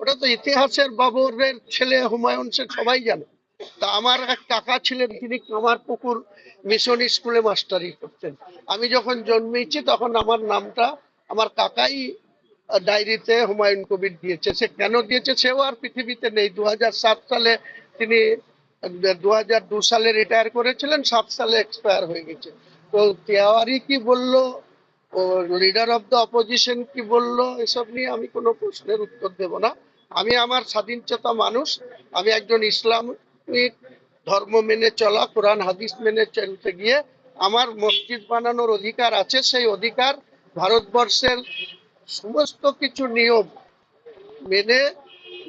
ওটা তো ইতিহাসের বাবরের ছেলে হুমায়ুন সে সবাই জানে। তা আমার এক কাকা ছিলেন, তিনি কামারপুকুর মিশন স্কুলে মাস্টারি করতেন। আমি যখন জন্মেছি, তখন আমার নামটা আমার কাকাই ডায়েরিতে হুমায়ুন কবির দিয়েছে। সে কেন দিয়েছে সেও আর পৃথিবীতে নেই। দু হাজার সাত সালে তিনি দু সালে রিটায়ার করেছিলেন, সাত সালে এক্সপায়ার হয়ে গেছে। তো তেওয়ারি কি বলল? লিডার অফ দ্য অপোজিশন কি বলল, এসব নিয়ে আমি কোনো প্রশ্নের উত্তর দেব না। আমি আমার স্বাধীনচেতা মানুষ, আমি একজন ইসলামিক ধর্ম মেনে চলা, কোরআন, হাদিস মেনে চলতে গিয়ে আমার মসজিদ বানানোর অধিকার আছে, সেই অধিকার ভারতবর্ষের সমস্ত কিছু নিয়ম মেনে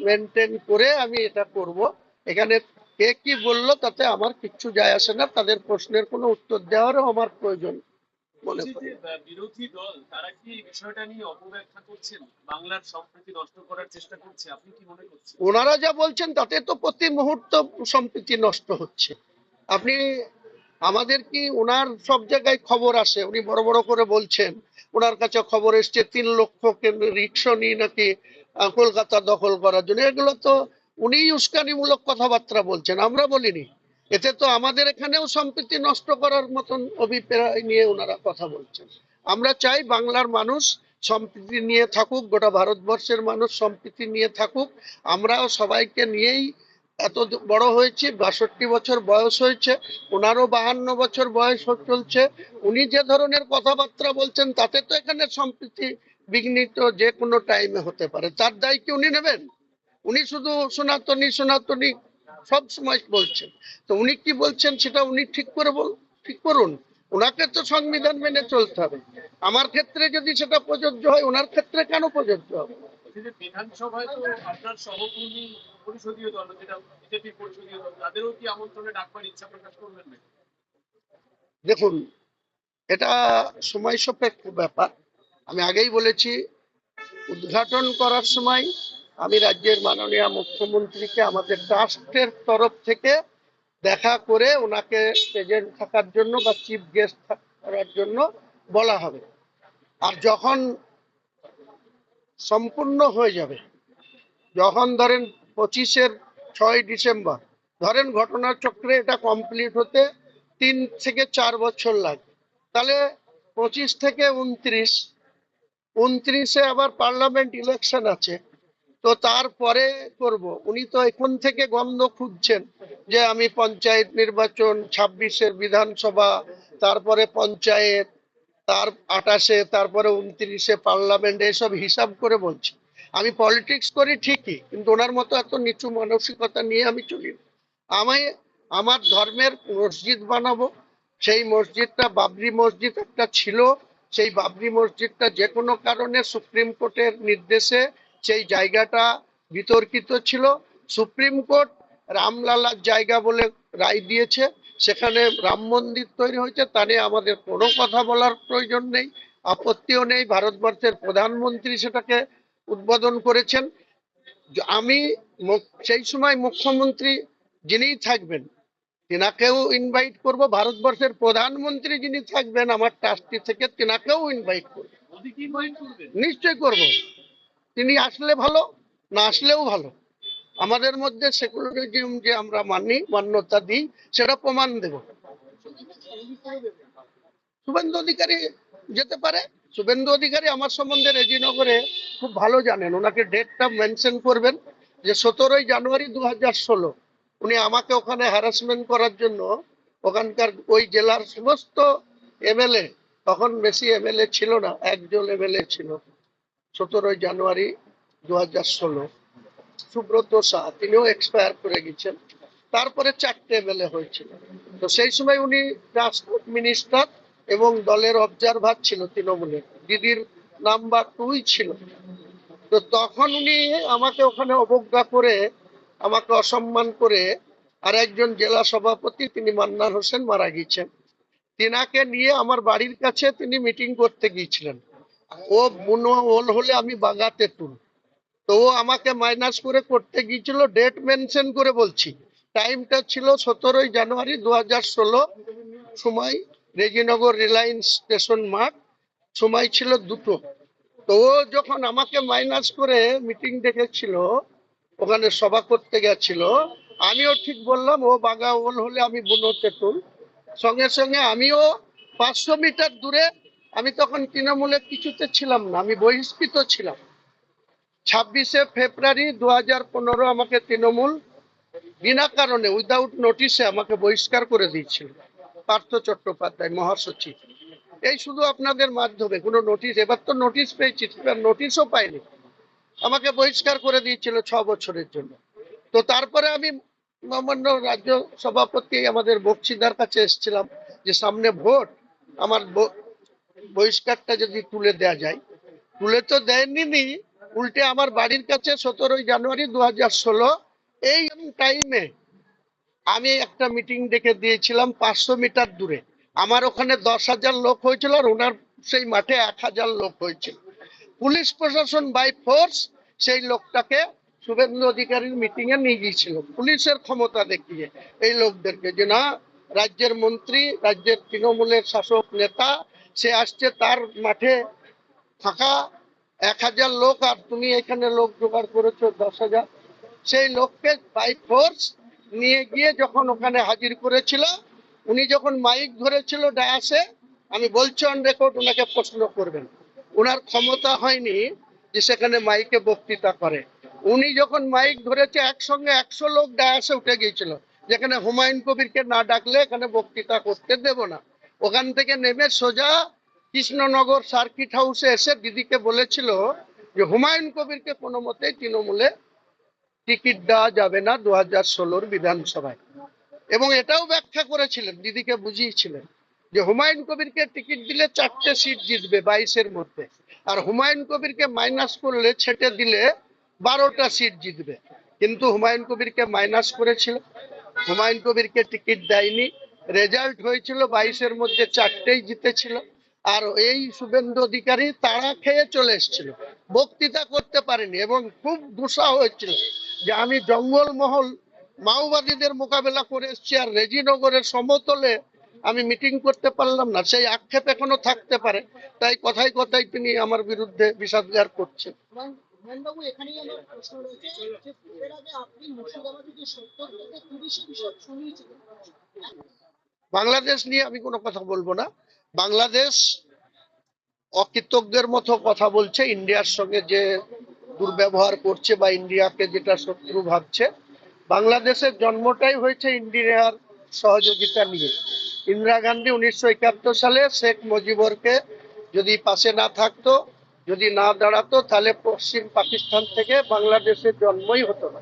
মেনটেন করে আমি এটা করব। এখানে কে কি বলল তাতে আমার কিচ্ছু যায় আসে না, তাদের প্রশ্নের কোনো উত্তর দেওয়ারও আমার প্রয়োজন। মনে করি বিরোধী দল তারা কি এই বিষয়টা নিয়ে অপব্যাখ্যা করছেন? বাংলার সম্প্রীতি নষ্ট করার চেষ্টা করছে। আপনি কি মনে করছেন? ওনারা যা বলছেন তাতে তো প্রতি মুহূর্ত সম্প্রীতি নষ্ট হচ্ছে। আপনি আমাদের কি ওনার সব জায়গায় খবর আসে? উনি বড় বড় করে বলছেন ওনার কাছে খবর এসছে তিন লক্ষ রিক্সা নিয়ে নাকি কলকাতা দখল করার জন্য। এগুলো তো উনি উস্কানিমূলক কথাবার্তা বলছেন। আমরা বলিনি। এতে তো আমাদের এখানেও সম্প্রীতি নষ্ট করার মতন অভিপ্রায় নিয়ে ওনারা কথা বলছেন। আমরা চাই বাংলার মানুষ সম্প্রীতি নিয়ে থাকুক, গোটা ভারতবর্ষের মানুষ সম্প্রীতি নিয়ে থাকুক। আমরাও সবাইকে নিয়েই এত বড় হয়েছি, বাষট্টি বছর বয়স হয়েছে, ওনারও বাহান্ন বছর বয়স চলছে। উনি যে ধরনের কথাবার্তা বলছেন, তাতে তো এখানে সম্প্রীতি বিঘ্নিত যে কোনো টাইমে হতে পারে। তার দায় কি উনি নেবেন? উনি শুধু সনাতনী সনাতনী সব সময় বলছেন। তো উনি কি বলছেন সেটা উনি ঠিক করে বল ঠিক করুন। ওনাকে তো সংবিধান মেনে চলতে হবে। আমার ক্ষেত্রে যদি সেটা প্রযোজ্য হয় ওনার ক্ষেত্রে কেন প্রযোজ্য হবে? বিধানসভায় তো আপনার সহকর্মী পরিষদীয় দল যেটা বিজেপি পরিষদীয় দল তাদেরও কি আমন্ত্রণে ডাকবার ইচ্ছা প্রকাশ করবেন না দেখুন এটা সময় সাপেক্ষ ব্যাপার। আমি আগেই বলেছি উদ্ঘাটন করার সময় আমি রাজ্যের মাননীয় মুখ্যমন্ত্রীকে আমাদের ট্রাস্টের তরফ থেকে দেখা করে ওনাকে প্রেজেন্ট থাকার জন্য বা চিফ গেস্ট করার জন্য বলা হবে। আর যখন সম্পূর্ণ হয়ে যাবে, যখন ধরেন পঁচিশের ছয় ডিসেম্বর, ধরেন ঘটনার চক্রে এটা কমপ্লিট হতে তিন থেকে চার বছর লাগে। তাহলে পঁচিশ থেকে উনত্রিশ, উনত্রিশে আবার পার্লামেন্ট ইলেকশন আছে। তো তারপরে করব উনি তো এখন থেকে গন্ধ খুঁজছেন যে আমি পঞ্চায়েত নির্বাচন, ছাব্বিশের বিধানসভা, তারপরে পঞ্চায়েত, তার আঠাশে, তারপরে উনত্রিশে পার্লামেন্ট, এসব হিসাব করে বলছি আমি পলিটিক্স করি ঠিকই, কিন্তু ওনার মতো এত নিচু মানসিকতা নিয়ে আমি চলি না। আমি আমার ধর্মের মসজিদ বানাবো, সেই মসজিদটা বাবরি মসজিদ একটা ছিল, সেই বাবরি মসজিদটা যে কোনো কারণে সুপ্রিম কোর্টের নির্দেশে সেই জায়গাটা বিতর্কিত ছিল। সুপ্রিম কোর্ট রামলালার জায়গা বলে রায় দিয়েছে। সেখানে রাম মন্দির তৈরি হয়েছে। তা নিয়ে আমাদের কোনো কথা বলার প্রয়োজন নেই। আপত্তিও নেই। ভারতবর্ষের প্রধানমন্ত্রী সেটাকে উদ্বোধন করেছেন। আমি সেই সময় মুখ্যমন্ত্রী যিনিই থাকবেন তিনাকেও ইনভাইট করব। ভারতবর্ষের প্রধানমন্ত্রী যিনি থাকবেন আমার ট্রাস্টি থেকে তিনাকেও ইনভাইট করব। নিশ্চয় করব। তিনি আসলে ভালো, না আসলেও ভালো। আমাদের মধ্যে সেকুলারিজম যে আমরা মানি, মান্যতা দিই, সেটা প্রমাণ দেব। শুভেন্দু অধিকারী যেতে পারে। শুভেন্দু অধিকারী আমার সম্বন্ধে রেজিনগরে খুব ভালো জানেন। ওনাকে ডেটটা মেনশন করবেন যে সতেরোই জানুয়ারি দু হাজার ষোলো। উনি আমাকে ওখানে হ্যারাসমেন্ট করার জন্য ওখানকার ওই জেলার সমস্ত এমএলএ তখন বেশি এমএলএ ছিল না, একজন এমএলএ ছিল। সতেরোই জানুয়ারি দু হাজার ষোলো। সুব্রত শাহ তিনিও এক্সপায়ার করে গেছেন। তারপরে চারটে এমএলএ হয়েছিল। তো সেই সময় উনি ট্রান্সপোর্ট মিনিস্টার এবং দলের অবজারভার ছিল তৃণমূলের দিদির নাম্বার টুই ছিল। তো তখন উনি আমাকে ওখানে অবজ্ঞা করে, আমাকে অসম্মান করে আর একজন জেলা সভাপতি তিনি মান্নান হোসেন মারা গিয়েছেন তিনাকে নিয়ে আমার বাড়ির কাছে তিনি মিটিং করতে গিয়েছিলেন। ও ওল হলে আমি বাগাতে তুল তো ও আমাকে মাইনাস করে করতে গিয়েছিল ডেট মেনশন করে বলছি। টাইমটা ছিল সতেরোই জানুয়ারি দু হাজার ষোলো। সময় রেজিনগর রিলায়েন্স স্টেশন মাঠ সময় ছিল দুটো। তো ও যখন আমাকে মাইনাস করে মিটিং ডেকেছিল ওখানে সভা করতে গেছিল, আমিও ঠিক বললাম, ও বাগা ওল হলে আমি বুনো তেঁতুল সঙ্গে সঙ্গে আমিও পাঁচশো মিটার দূরে আমি তখন তৃণমূলের কিছুতে ছিলাম না, আমি বহিষ্কৃত ছিলাম। ছাব্বিশে ফেব্রুয়ারি দু হাজার পনেরো আমাকে তৃণমূল বিনা কারণে উইদাউট নোটিশে আমাকে বহিষ্কার করে দিয়েছিল, পার্থ চট্টোপাধ্যায়, মহাসচিব। এই শুধু আপনাদের মাধ্যমে, কোনো নোটিশ এবার তো নোটিশ পেয়েছি নোটিশও পাইনি। আমাকে বহিষ্কার করে দিয়েছিল ছ বছরের জন্য। তো তারপরে আমি মহামান্য রাজ্য সভাপতি আমাদের বক্সিদার কাছে এসেছিলাম যে সামনে ভোট, আমার বহিষ্কারটা যদি তুলে দেয়া যায়, তুলে তো দেয়নি উল্টে আমার বাড়ির কাছে সতেরোই জানুয়ারি দু হাজার ষোলো, এই টাইমে আমি একটা মিটিং ডেকে দিয়েছিলাম পাঁচশো মিটার দূরে। আমার ওখানে দশ হাজার লোক হয়েছিল আর ওনার সেই মাঠে এক হাজার লোক হয়েছিল। পুলিশ প্রশাসন বাই ফোর্স সেই লোকটাকে শুভেন্দু অধিকারীর মিটিং এ নিয়ে গিয়েছিল। পুলিশের ক্ষমতা দেখিয়ে এই লোকদেরকে যে না, রাজ্যের মন্ত্রী, রাজ্যের তৃণমূলের শাসক নেতা সে আসছে তার মাঠে ফাঁকা। এক হাজার লোক আর তুমি এখানে লোক জোগাড় করেছ, দশ হাজার। সেই লোককে বাই ফোর্স নিয়ে গিয়ে যখন ওখানে হাজির করেছিল, উনি যখন মাইক ধরেছিল ডায়াসে, আমি বলছি অন রেকর্ড ওনাকে প্রশ্ন করবেন। ওনার ক্ষমতা হয়নি যে সেখানে মাইকে বক্তৃতা করে। উনি যখন মাইক ধরেছে, একসঙ্গে একশো লোক ডায়াসে উঠে গিয়েছিল। যেখানে হুমায়ুন কবিরকে না ডাকলে এখানে বক্তৃতা করতে দেব না। ওখান থেকে নেমে সোজা কৃষ্ণনগর সার্কিট হাউসে এসে দিদিকে বলেছিল যে হুমায়ুন কবিরকে কোনো মতেই তৃণমূলে টিকিট দেওয়া যাবে না দু হাজার ষোলোর বিধানসভায়। এবং এটাও ব্যাখ্যা করেছিলেন, দিদিকে বুঝিয়েছিলেন যে হুমায়ুন কবিরকে টিকিট দিলে চারটে সিট জিতবে বাইশের মধ্যে। আর হুমায়ুন কবিরকে মাইনাস করলে, ছেটে দিলে বারোটা সিট জিতবে। কিন্তু হুমায়ুন কবিরকে মাইনাস করেছিল। হুমায়ুন কবিরকে টিকিট দেয়নি। রেজাল্ট হয়েছিল বাইশের মধ্যে চারটেই জিতেছিল। আর এই শুভেন্দু অধিকারী তারা খেয়ে চলে এসেছিল। বক্তৃতা করতে পারেনি এবং খুব গুসা হয়েছিল যে আমি জঙ্গলমহল মাওবাদীদের মোকাবেলা করে এসেছি আর রেজিনগরের সমতলে আমি মিটিং করতে পারলাম না। সেই আক্ষেপ এখনও থাকতে পারে। তাই কথায় কথায় তিনি আমার বিরুদ্ধে বিষাদগার করছেন। আমার প্রশ্ন রয়েছে। আপনি সত্তর থেকে বিষয় শুনিয়েছিলেন বাংলাদেশ নিয়ে আমি কোনো কথা বলব না। বাংলাদেশ অকৃতজ্ঞের মতো কথা বলছে, ইন্ডিয়ার সঙ্গে যে দুর্ব্যবহার করছে বা ইন্ডিয়াকে যেটা শত্রু ভাবছে। বাংলাদেশের জন্মটাই হয়েছে ইন্ডিয়ার সহযোগিতা নিয়ে। ইন্দিরা গান্ধী উনিশশো একাত্তর সালে শেখ মুজিবরকে যদি পাশে না থাকতো, যদি না দাঁড়াতো, তাহলে পশ্চিম পাকিস্তান থেকে বাংলাদেশের জন্মই হতো না।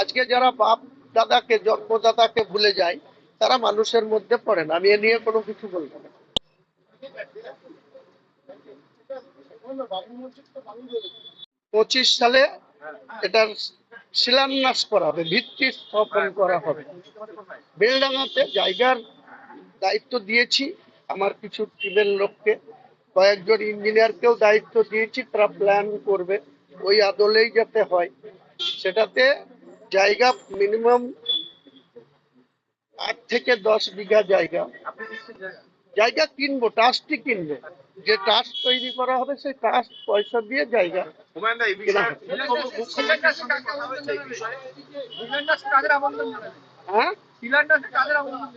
আজকে যারা বাপ দাদাকে জন্মদাতাকে ভুলে যায় তারা মানুষের মধ্যে পড়ে না। আমি এ নিয়ে কোনো কিছু বলব না। পঁচিশ সালে এটার শিলান্যাস করা হবে, ভিত্তি স্থাপন করা হবে। বেলডাঙাতে জায়গার দায়িত্ব দিয়েছি, আমার কিছু টিমের লোককে। কয়েকজন ইঞ্জিনিয়ারকেও দায়িত্ব দিয়েছি, তারা প্ল্যান করবে। ওই আদলেই যাতে হয়। সেটাতে জায়গা মিনিমাম আট থেকে দশ বিঘা জায়গা। জায়গা কিনবো ট্রাস্টই কিনবো। যে ট্রাস্ট তৈরি করা হবে সেই ট্রাস্ট পয়সা দিয়ে জায়গা? হ্যাঁ?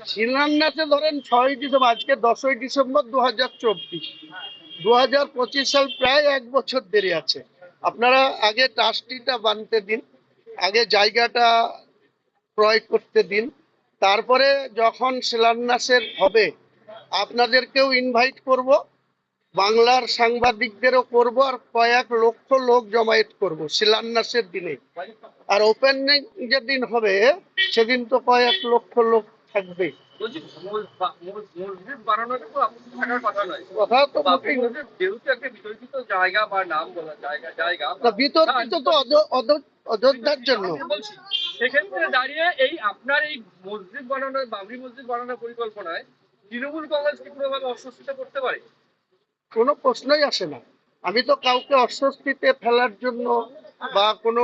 শিলান্যাসে ধরেন ছয় ডিসেম্বর আজকে দশই ডিসেম্বর দু হাজার চব্বিশ। দু হাজার পঁচিশ সাল প্রায় এক বছর দেরি আছে। আপনারা আগে ট্রাস্টিটা বানতে দিন আগে জায়গাটা ক্রয় করতে দিন। তারপরে যখন শিলান্যাসের হবে আপনাদেরকেও ইনভাইট করব বাংলার সাংবাদিকদেরও করব আর কয়েক লক্ষ লোক জমায়েত করব শিলান্যাসের দিনে। আর ওপেনিং যেদিন হবে সেদিন তো কয়েক লক্ষ লোক থাকবে। বিতর্কিত তো অয- অয- অযোধ্যার জন্য। সেক্ষেত্রে দাঁড়িয়ে এই আপনার এই মসজিদ বানানোর, বাবরি মসজিদ বানানোর পরিকল্পনায় তৃণমূল কংগ্রেস কি কোনোভাবে অস্বস্তিতে করতে পারে? কোনো প্রশ্নই আসে না। আমি তো কাউকে অস্বস্তিতে ফেলার জন্য বা কোনো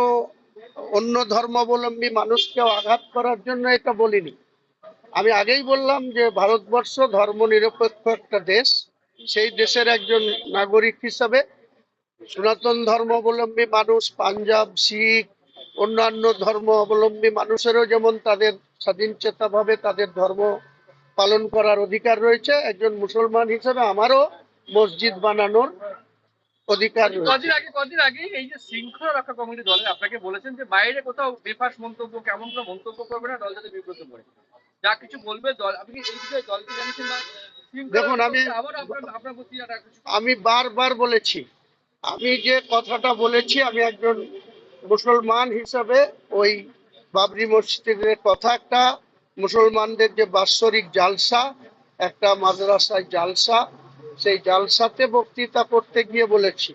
অন্য ধর্মাবলম্বী মানুষকে আঘাত করার জন্য এটা বলিনি। আমি আগেই বললাম যে ভারতবর্ষ ধর্ম নিরপেক্ষ একটা দেশ। সেই দেশের একজন নাগরিক হিসাবে সনাতন ধর্মাবলম্বী মানুষ, পাঞ্জাব, শিখ অন্যান্য ধর্ম অবলম্বী মানুষেরও যেমন তাদের স্বাধীন চেতাভাবে তাদের ধর্ম পালন করার অধিকার রয়েছে একজন মুসলমান হিসেবে আমারও মসজিদ বানানোর অধিকার কদিন আগে কদিন আগে এই যে শৃঙ্খলা রক্ষা কমিটি দলে আপনাকে বলেছেন যে বাইরে কোথাও বেফাস মন্তব্য কেমন কোনো মন্তব্য করবে না দল যাতে বিব্রত করে। যা কিছু বলবে দল আপনি এই বিষয়ে দলকে জানিয়েছেন না? দেখুন, আমি বারবার বলেছি আমি যে কথাটা বলেছি আমি একজন মুসলমান হিসাবে ওই বাবরি মসজিদের কথা একটা, মুসলমানদের যে বাৎসরিক জালসা, একটা মাদ্রাসায় জালসা, সেই জালসাতে বক্তৃতা করতে গিয়ে বলেছি।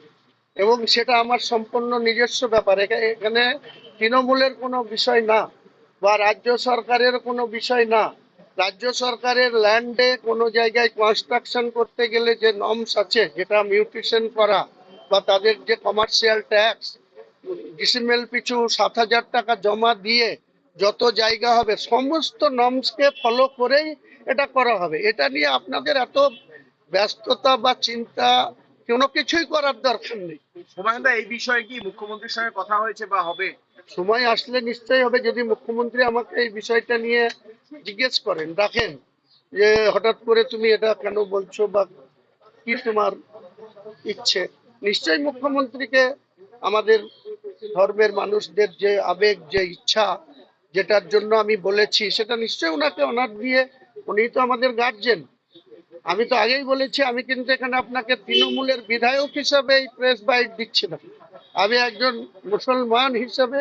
এবং সেটা আমার সম্পূর্ণ নিজস্ব ব্যাপার। এখানে তৃণমূলের কোনো বিষয় না, বা রাজ্য সরকারের কোনো বিষয় না। রাজ্য সরকারের ল্যান্ডে কোনো জায়গায় কনস্ট্রাকশন করতে গেলে যে নর্মস আছে, যেটা মিউটেশন করা, বা তাদের যে কমার্শিয়াল ট্যাক্স ডিসিমেল পিছু সাত হাজার টাকা জমা দিয়ে যত জায়গা হবে সমস্ত নমসকে ফলো করেই এটা করা হবে। এটা নিয়ে আপনাদের এত ব্যস্ততা বা চিন্তা কোনো কিছুই করার দরকার নেই। হুমায়ুনদা এই বিষয়ে কি মুখ্যমন্ত্রীর সঙ্গে কথা হয়েছে বা হবে? সময় আসলে নিশ্চয়ই হবে যদি মুখ্যমন্ত্রী আমাকে এই বিষয়টা নিয়ে জিজ্ঞেস করেন। রাখেন যে হঠাৎ করে তুমি এটা কেন বলছো বা কি তোমার ইচ্ছে? নিশ্চয়ই মুখ্যমন্ত্রীকে আমাদের ধর্মের মানুষদের যে আবেগ, যে ইচ্ছা, যেটার জন্য আমি বলেছি, সেটা নিশ্চয়ই ওনাকে অনার দিয়ে উনি তো আমাদের গার্জেন আমি তো আগেই বলেছি, আমি কিন্তু এখানে আপনাকে তৃণমূলের বিধায়ক হিসাবে এই প্রেস বাইট দিচ্ছি না। আমি একজন মুসলমান হিসাবে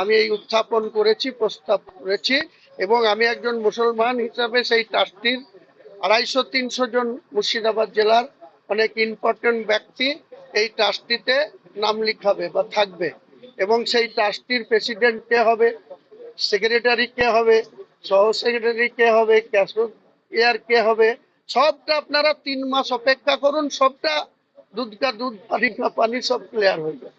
আমি এই উত্থাপন করেছি, প্রস্তাব করেছি, এবং আমি একজন মুসলমান হিসাবে সেই ট্রাস্টির আড়াইশো, তিনশো জন মুর্শিদাবাদ জেলার অনেক ইম্পর্টেন্ট ব্যক্তি এই ট্রাস্টিতে নাম লিখাবে বা থাকবে। এবং সেই ট্রাস্টির প্রেসিডেন্ট কে হবে সেক্রেটারি কে হবে, সহ সেক্রেটারি কে হবে ক্যাশিয়ার কে হবে, সবটা আপনারা তিন মাস অপেক্ষা করুন, সবটা দুধ কা দুধ, পানি কা পানি সব ক্লিয়ার হয়ে যাবে।